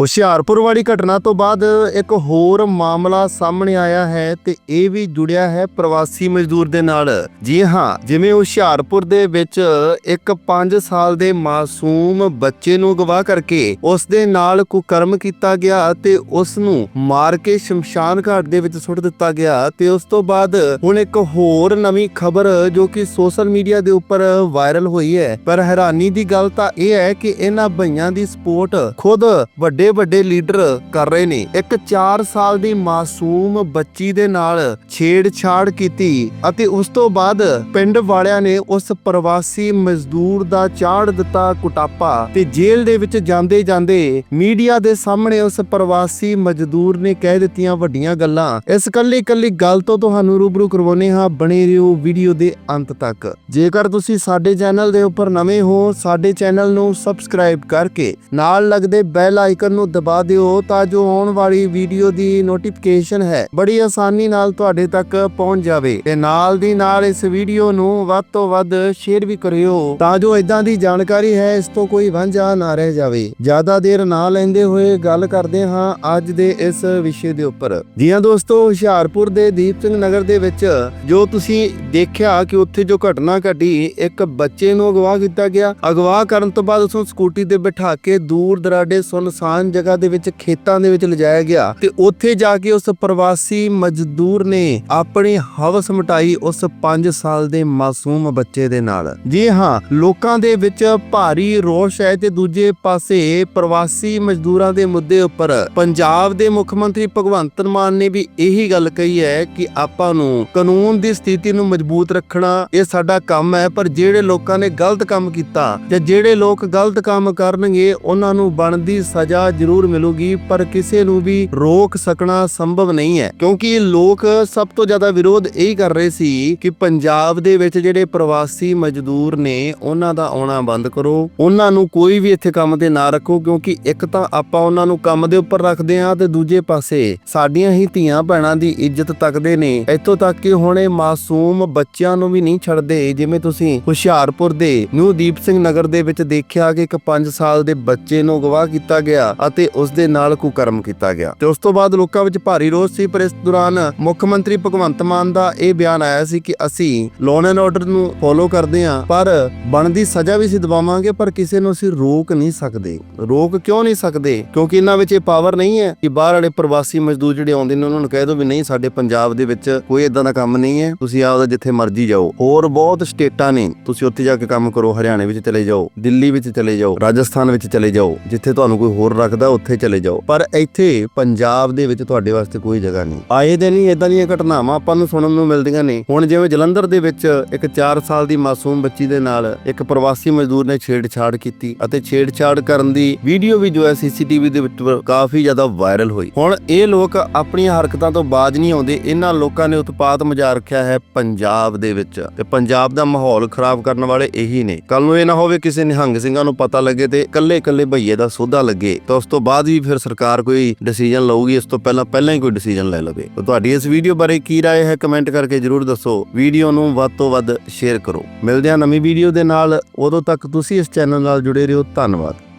ਹੁਸ਼ਿਆਰਪੁਰ ਵਾਲੀ ਘਟਨਾ ਤੋਂ ਬਾਅਦ ਇੱਕ ਹੋਰ ਮਾਮਲਾ ਸਾਹਮਣੇ ਆਇਆ ਹੈ ਤੇ ਇਹ ਵੀ ਜੁੜਿਆ ਹੈ ਪ੍ਰਵਾਸੀ ਮਜ਼ਦੂਰ ਦੇ ਨਾਲ। ਜੀ ਹਾਂ, ਜਿਵੇਂ ਹੁਸ਼ਿਆਰਪੁਰ ਦੇ ਵਿੱਚ ਇੱਕ 5 ਸਾਲ ਦੇ ਮਾਸੂਮ ਬੱਚੇ ਨੂੰ ਗਵਾਹ ਕਰਕੇ ਉਸ ਦੇ ਨਾਲ ਕੁਕਰਮ ਕੀਤਾ ਗਿਆ ਤੇ ਉਸ ਨੂੰ ਮਾਰ ਕੇ ਸ਼ਮਸ਼ਾਨ ਘਾਟ ਦੇ ਵਿੱਚ ਸੁੱਟ ਦਿੱਤਾ ਗਿਆ ਤੇ ਉਸ ਤੋਂ ਬਾਅਦ ਹੁਣ ਇੱਕ ਹੋਰ ਨਵੀਂ ਖਬਰ ਜੋ ਕਿ ਸੋਸ਼ਲ ਮੀਡੀਆ ਦੇ ਉੱਪਰ ਵਾਇਰਲ ਹੋਈ ਹੈ। ਪਰ ਹੈਰਾਨੀ ਦੀ ਗੱਲ ਤਾਂ ਇਹ ਹੈ ਕਿ ਇਹਨਾਂ ਭਈਆਂ ਦੀ ਸਪੋਰਟ ਖੁਦ ਵੱਡੇ ਵੱਡੇ ਲੀਡਰ ਕਰ ਰਹੇ ਨੇ। ਇੱਕ 4 ਸਾਲ ਦੀ ਮਾਸੂਮ ਬੱਚੀ ਦੇ ਨਾਲ ਛੇੜਛਾੜ ਕੀਤੀ ਅਤੇ ਉਸ ਤੋਂ ਬਾਅਦ ਪਿੰਡ ਵਾਲਿਆਂ ਨੇ ਉਸ ਪ੍ਰਵਾਸੀ ਮਜ਼ਦੂਰ ਦਾ ਚਾੜ ਦਿੱਤਾ ਕੁਟਾਪਾ ਤੇ ਜੇਲ੍ਹ ਦੇ ਵਿੱਚ ਜਾਂਦੇ ਜਾਂਦੇ ਮੀਡੀਆ ਦੇ ਸਾਹਮਣੇ ਉਸ ਪ੍ਰਵਾਸੀ ਮਜ਼ਦੂਰ ਨੇ ਕਹਿ ਦਿੱਤੀਆਂ ਵੱਡੀਆਂ ਗੱਲਾਂ। ਇਸ ਕੱਲੀ ਕੱਲੀ ਗੱਲ ਤੋਂ ਤੁਹਾਨੂੰ ਰੂਬਰੂ ਕਰਵਾਉਨੇ ਹਾਂ ਬਣੇ ਰਹੋ ਵੀਡੀਓ ਦੇ ਅੰਤ ਤੱਕ। ਜੇਕਰ ਤੁਸੀਂ ਸਾਡੇ ਚੈਨਲ ਦੇ ਉੱਪਰ ਨਵੇਂ ਹੋ, ਸਾਡੇ ਚੈਨਲ ਨੂੰ ਸਬਸਕ੍ਰਾਈਬ ਕਰਕੇ ਨਾਲ ਲੱਗਦੇ ਬੈਲ ਆਈਕਨ ਨੂੰ ਦਬਾ ਦਿਓ ਤਾਂ ਜੋ ਆਉਣ ਵਾਲੀ ਵੀਡੀਓ ਦੀ ਨੋਟੀਫਿਕੇਸ਼ਨ ਹੈ। ਬੜੀ ਆਸਾਨੀ ਨਾਲ ਤੁਹਾਡੇ ਤੱਕ ਪਹੁੰਚ ਜਾਵੇ। ਤੇ ਨਾਲ ਦੀ ਨਾਲ ਇਸ ਵੀਡੀਓ ਨੂੰ ਵੱਧ ਤੋਂ ਵੱਧ ਸ਼ੇਅਰ ਵੀ ਕਰਿਓ ਤਾਂ ਜੋ ਇਦਾਂ ਦੀ ਜਾਣਕਾਰੀ ਹੈ, ਇਸ ਤੋਂ ਕੋਈ ਵਾਂਝਾ ਨਾ ਰਹਿ ਜਾਵੇ। ਜ਼ਿਆਦਾ ਦੇਰ ਨਾ ਲੈਂਦੇ ਹੋਏ ਗੱਲ ਕਰਦੇ ਹਾਂ ਅੱਜ ਦੇ ਇਸ ਵਿਸ਼ੇ ਦੇ ਉੱਪਰ। ਜੀ ਹਾਂ ਦੋਸਤੋ, ਹੁਸ਼ਿਆਰਪੁਰ ਦੇ ਦੀਪ ਸਿੰਘ ਨਗਰ ਦੇ ਵਿੱਚ ਜੋ ਤੁਸੀਂ ਦੇਖਿਆ ਕਿ ਉੱਥੇ ਜੋ ਘਟਨਾ ਘਟੀ, ਇੱਕ ਬੱਚੇ ਨੂੰ ਅਗਵਾ ਕੀਤਾ ਗਿਆ। ਅਗਵਾ ਕਰਨ ਤੋਂ ਬਾਅਦ ਉਸ ਨੂੰ ਸਕੂਟੀ ਤੇ ਬਿਠਾ ਕੇ ਦੂਰ ਦਰਾਡੇ ਸੁਨਸਾਨ ਜਗ੍ਹਾ ਦੇ ਵਿੱਚ ਖੇਤਾਂ ਦੇ ਵਿੱਚ ਲਿਜਾਇਆ ਗਿਆ ਤੇ ਉੱਥੇ ਜਾ ਕੇ ਉਸ ਪ੍ਰਵਾਸੀ ਮਜ਼ਦੂਰ ਨੇ ਆਪਣੀ ਹਵਸ ਮਟਾਈ ਉਸ 5 ਸਾਲ ਦੇ ਮਾਸੂਮ ਬੱਚੇ ਦੇ ਨਾਲ। ਜੀ ਹਾਂ, ਲੋਕਾਂ ਦੇ ਵਿੱਚ ਭਾਰੀ ਰੋਸ਼ ਹੈ ਤੇ ਦੂਜੇ ਪਾਸੇ ਪ੍ਰਵਾਸੀ ਮਜ਼ਦੂਰਾਂ ਦੇ ਮੁੱਦੇ ਉੱਪਰ ਪੰਜਾਬ ਦੇ ਮੁੱਖ ਮੰਤਰੀ ਭਗਵੰਤ ਮਾਨ ਨੇ ਵੀ ਇਹੀ ਗੱਲ ਕਹੀ ਹੈ ਕਿ ਆਪਾਂ ਨੂੰ ਕਾਨੂੰਨ ਦੀ ਸਥਿਤੀ ਨੂੰ ਮਜ਼ਬੂਤ ਰੱਖਣਾ ਇਹ ਸਾਡਾ ਕੰਮ ਹੈ, ਪਰ ਜਿਹੜੇ ਲੋਕਾਂ ਨੇ ਗਲਤ ਕੰਮ ਕੀਤਾ ਜਾਂ ਜਿਹੜੇ ਲੋਕ ਗਲਤ ਕੰਮ ਕਰਨਗੇ, ਉਹਨਾਂ ਨੂੰ ਬਣਦੀ ਸਜ਼ਾ ਜ਼ਰੂਰ ਮਿਲੂਗੀ, ਪਰ ਕਿਸੇ ਨੂੰ ਵੀ ਰੋਕ ਸਕਣਾ ਸੰਭਵ ਨਹੀਂ ਹੈ। ਕਿਉਂਕਿ ਲੋਕ ਸਭ ਤੋਂ ਜ਼ਿਆਦਾ ਵਿਰੋਧ ਇਹ ਕਰ ਰਹੇ ਸੀ ਕਿ ਪੰਜਾਬ ਦੇ ਵਿੱਚ ਜਿਹੜੇ ਪ੍ਰਵਾਸੀ ਮਜ਼ਦੂਰ ਨੇ, ਉਹਨਾਂ ਦਾ ਆਉਣਾ ਬੰਦ ਕਰੋ। ਉਹਨਾਂ ਨੂੰ ਕੋਈ ਵੀ ਇੱਥੇ ਕੰਮ ਤੇ ਨਾ ਰੱਖੋ, ਕਿਉਂਕਿ ਇੱਕ ਤਾਂ ਆਪਾਂ ਉਹਨਾਂ ਨੂੰ ਕੰਮ ਦੇ ਉੱਪਰ ਰੱਖਦੇ ਹਾਂ ਤੇ ਦੂਜੇ ਪਾਸੇ ਸਾਡੀਆਂ ਹੀ ਧੀਆਂ ਭੈਣਾਂ ਦੀ ਇੱਜ਼ਤ ਤੱਕਦੇ ਨੇ। ਇੱਥੋਂ ਤੱਕ ਕਿ ਹੁਣ ਇਹ ਮਾਸੂਮ ਬੱਚਿਆਂ ਨੂੰ ਵੀ ਨਹੀਂ ਛੱਡਦੇ, ਜਿਵੇਂ ਤੁਸੀਂ ਹੁਸ਼ਿਆਰਪੁਰ ਦੇ ਨਿਊ ਦੀਪ ਸਿੰਘ ਨਗਰ ਦੇ ਵਿੱਚ ਦੇਖਿਆ ਕਿ ਇੱਕ 5 ਸਾਲ ਦੇ ਬੱਚੇ ਨੂੰ ਅਗਵਾ ਕੀਤਾ ਗਿਆ। ਅਤੇ ਉਸ ਦੇ ਨਾਲ ਕੁਕਰਮ ਕੀਤਾ ਗਿਆ। ਤੇ ਉਸ ਤੋਂ ਬਾਅਦ ਲੋਕਾਂ ਵਿੱਚ ਭਾਰੀ ਰੋਸ ਸੀ, ਪਰ ਇਸ ਦੌਰਾਨ ਮੁੱਖ ਮੰਤਰੀ ਭਗਵੰਤ ਮਾਨ ਦਾ ਇਹ ਬਿਆਨ ਆਇਆ ਸੀ ਕਿ ਅਸੀਂ ਲੋਨ ਐਂਡ ਆਰਡਰ ਨੂੰ ਫੋਲੋ ਕਰਦੇ ਹਾਂ, ਪਰ ਬਣਦੀ ਸਜ਼ਾ ਵੀ ਅਸੀਂ ਦਵਾਵਾਂਗੇ ਪਰ ਕਿਸੇ ਨੂੰ ਅਸੀਂ ਰੋਕ ਨਹੀਂ ਸਕਦੇ। ਰੋਕ ਕਿਉਂ ਨਹੀਂ ਸਕਦੇ? ਕਿਉਂਕਿ ਇਹਨਾਂ ਵਿੱਚ ਇਹ ਪਾਵਰ ਨਹੀਂ ਹੈ ਕਿ ਬਾਹਰ ਵਾਲੇ ਪ੍ਰਵਾਸੀ ਮਜ਼ਦੂਰ ਜਿਹੜੇ ਆਉਂਦੇ ਨੇ, ਉਹਨਾਂ ਨੂੰ ਕਹਿ ਦਿਓ ਵੀ ਨਹੀਂ, ਸਾਡੇ ਪੰਜਾਬ ਦੇ ਵਿੱਚ ਕੋਈ ਇਦਾਂ ਦਾ ਕੰਮ ਨਹੀਂ ਹੈ, ਤੁਸੀਂ ਆਪਦਾ ਜਿੱਥੇ ਮਰਜ਼ੀ ਜਾਓ। ਹੋਰ ਬਹੁਤ ਸਟੇਟਾਂ ਨੇ, ਤੁਸੀਂ ਉੱਥੇ ਜਾ ਕੇ ਕੰਮ ਕਰੋ, ਹਰਿਆਣੇ ਵਿੱਚ ਚਲੇ ਜਾਓ, ਦਿੱਲੀ ਵਿੱਚ ਚਲੇ ਜਾਓ, ਰਾਜਸਥਾਨ ਵਿੱਚ ਚਲੇ ਜਾਓ, ਜਿੱਥੇ ਤੁਹਾਨੂੰ ਕੋਈ ਹੋਰ ਰੱਖਦਾ ਉੱਥੇ ਚਲੇ ਜਾਓ। ਪਰ ਇੱਥੇ ਪੰਜਾਬ ਦੇ ਵਿੱਚ ਤੁਹਾਡੇ ਵਾਸਤੇ ਕੋਈ ਜਗ੍ਹਾ ਨਹੀਂ। ਆਏ ਦਿਨ ਹੀ ਇਦਾਂ ਦੀਆਂ ਘਟਨਾਵਾਂ ਆਪਾਂ ਨੂੰ ਸੁਣਨ ਨੂੰ ਮਿਲਦੀਆਂ ਨੇ। ਹੁਣ ਜਿਵੇਂ ਜਲੰਧਰ ਦੇ ਵਿੱਚ ਇੱਕ 4 ਸਾਲ ਦੀ ਮਾਸੂਮ ਬੱਚੀ ਦੇ ਨਾਲ ਇੱਕ ਪ੍ਰਵਾਸੀ ਮਜ਼ਦੂਰ ਨੇ ਛੇੜਛਾੜ ਕੀਤੀ ਅਤੇ ਛੇੜਛਾੜ ਕਰਨ ਦੀ ਵੀਡੀਓ ਵੀ ਜੋ ਹੈ ਸੀਸੀਟੀਵੀ ਦੇ ਵਿੱਚ ਕਾਫੀ ਜ਼ਿਆਦਾ ਵਾਇਰਲ ਹੋਈ। ਹੁਣ ਇਹ ਲੋਕ ਆਪਣੀਆਂ ਹਰਕਤਾਂ ਤੋਂ ਬਾਜ ਨਹੀਂ ਆਉਂਦੇ। ਇਹਨਾਂ ਲੋਕਾਂ ਨੇ ਉਤਪਾਤ ਮਚਾ ਰੱਖਿਆ ਹੈ ਪੰਜਾਬ ਦੇ ਵਿੱਚ। ਤੇ ਪੰਜਾਬ ਦਾ ਮਾਹੌਲ ਖਰਾਬ ਕਰਨ ਵਾਲੇ ਇਹੀ ਨੇ। ਕੱਲ ਨੂੰ ਇਹ ਨਾ ਹੋਵੇ ਕਿਸੇ ਨਿਹੰਗ ਸਿੰਘਾਂ ਨੂੰ ਪਤਾ ਲੱਗੇ ਤੇ ਇਕੱਲੇ ਇਕੱਲੇ ਭਈਏ ਦਾ ਸੋਧਾ ਲੱਗੇ ਤਾਂ ਉਸ ਤੋਂ ਬਾਅਦ ਵੀ ਫਿਰ ਸਰਕਾਰ ਕੋਈ ਡਿਸੀਜਨ ਲਊਗੀ ਇਸ ਤੋਂ ਪਹਿਲਾਂ ਪਹਿਲਾਂ ਹੀ ਕੋਈ ਡਿਸੀਜਨ ਲੈ ਲਵੇ ਤਾਂ ਤੁਹਾਡੀ ਇਸ ਵੀਡੀਓ ਬਾਰੇ ਕੀ رائے ਹੈ ਕਮੈਂਟ ਕਰਕੇ ਜਰੂਰ ਦੱਸੋ ਵੀਡੀਓ ਨੂੰ ਵੱਧ ਤੋਂ ਵੱਧ ਸ਼ੇਅਰ ਕਰੋ ਮਿਲਦੇ ਹਾਂ ਨਵੀਂ ਵੀਡੀਓ ਦੇ ਨਾਲ ਉਦੋਂ ਤੱਕ ਤੁਸੀਂ ਇਸ ਚੈਨਲ ਨਾਲ ਜੁੜੇ ਰਹੋ ਧੰਨਵਾਦ